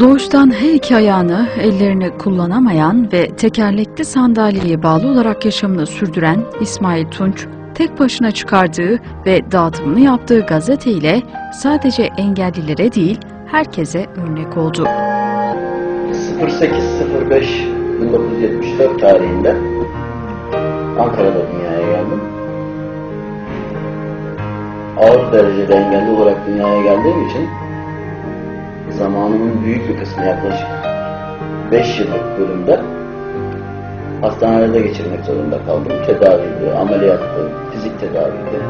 Doğuştan her iki ayağını, ellerini kullanamayan ve tekerlekli sandalyeye bağlı olarak yaşamını sürdüren İsmail Tunç, tek başına çıkardığı ve dağıtımını yaptığı gazete ile sadece engellilere değil, herkese örnek oldu. 08.05.1974 tarihinde Ankara'da dünyaya geldim. Ağır derecede engelli olarak dünyaya geldiğim için zamanımın büyük bir kısmı yaklaşık 5 yıllık bölümde hastanelerde geçirmek zorunda kaldım. Tedaviydi, ameliyattı, fizik tedaviydi.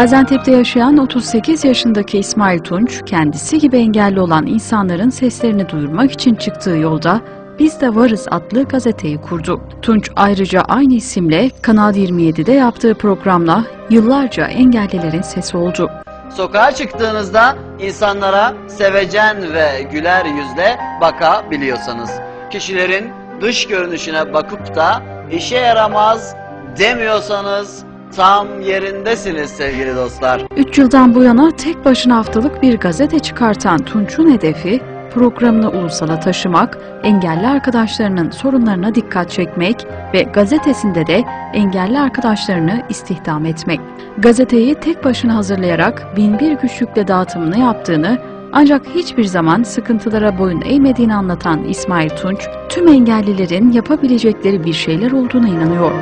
Gaziantep'te yaşayan 38 yaşındaki İsmail Tunç, kendisi gibi engelli olan insanların seslerini duyurmak için çıktığı yolda Biz de Varız adlı gazeteyi kurdu. Tunç ayrıca aynı isimle Kanal 27'de yaptığı programla yıllarca engellilerin sesi oldu. Sokağa çıktığınızda insanlara sevecen ve güler yüzle bakabiliyorsanız, kişilerin dış görünüşüne bakıp da işe yaramaz demiyorsanız tam yerindesiniz sevgili dostlar. 3 yıldan bu yana tek başına haftalık bir gazete çıkartan Tunç'un hedefi programını ulusala taşımak, engelli arkadaşlarının sorunlarına dikkat çekmek ve gazetesinde de engelli arkadaşlarını istihdam etmek. Gazeteyi tek başına hazırlayarak binbir güçlükle dağıtımını yaptığını ancak hiçbir zaman sıkıntılara boyun eğmediğini anlatan İsmail Tunç, tüm engellilerin yapabilecekleri bir şeyler olduğuna inanıyor.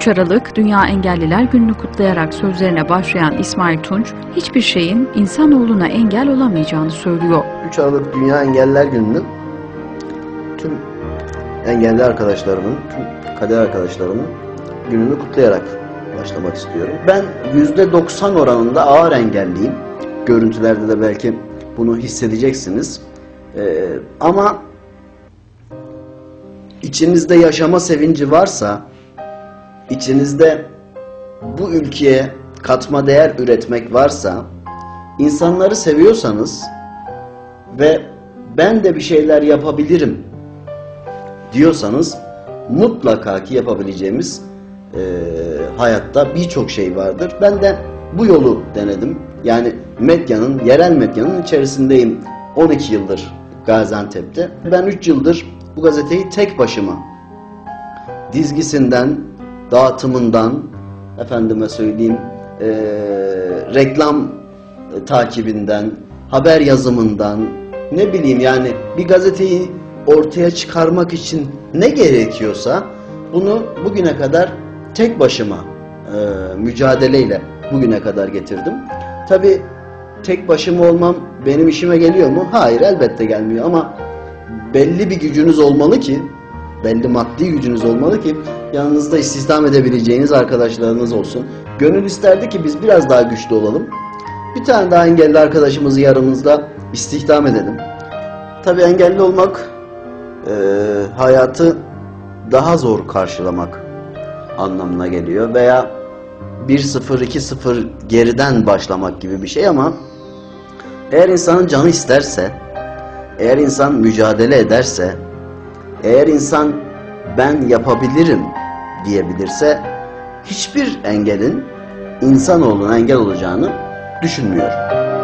...3 Aralık Dünya Engelliler Günü'nü kutlayarak sözlerine başlayan İsmail Tunç... ...hiçbir şeyin insanoğluna engel olamayacağını söylüyor. 3 Aralık Dünya Engeller Günü'nün tüm engelli arkadaşlarımın, tüm kader arkadaşlarımın gününü kutlayarak başlamak istiyorum. Ben %90 oranında ağır engelliyim. Görüntülerde de belki bunu hissedeceksiniz. Ee, ama içinizde yaşama sevinci varsa, içinizde bu ülkeye katma değer üretmek varsa, insanları seviyorsanız ve ben de bir şeyler yapabilirim diyorsanız mutlaka ki yapabileceğimiz e, hayatta birçok şey vardır. Ben de bu yolu denedim. Yani medyanın, yerel medyanın içerisindeyim 12 yıldır Gaziantep'te. Ben 3 yıldır bu gazeteyi tek başıma dizgisinden, dağıtımından, efendime söyleyeyim, e, reklam e, takibinden, haber yazımından, ne bileyim yani bir gazeteyi ortaya çıkarmak için ne gerekiyorsa bunu bugüne kadar tek başıma e, mücadeleyle bugüne kadar getirdim. Tabi tek başıma olmam benim işime geliyor mu? Hayır elbette gelmiyor ama belli bir gücünüz olmalı ki belli maddi gücünüz olmalı ki yanınızda istihdam edebileceğiniz arkadaşlarınız olsun. Gönül isterdi ki biz biraz daha güçlü olalım. Bir tane daha engelli arkadaşımızı yanımızda istihdam edelim. Tabi engelli olmak e, hayatı daha zor karşılamak anlamına geliyor veya 1-0 2-0 geriden başlamak gibi bir şey ama eğer insanın canı isterse eğer insan mücadele ederse eğer insan ben yapabilirim diyebilirse hiçbir engelin insanoğluna engel olacağını düşünmüyorum.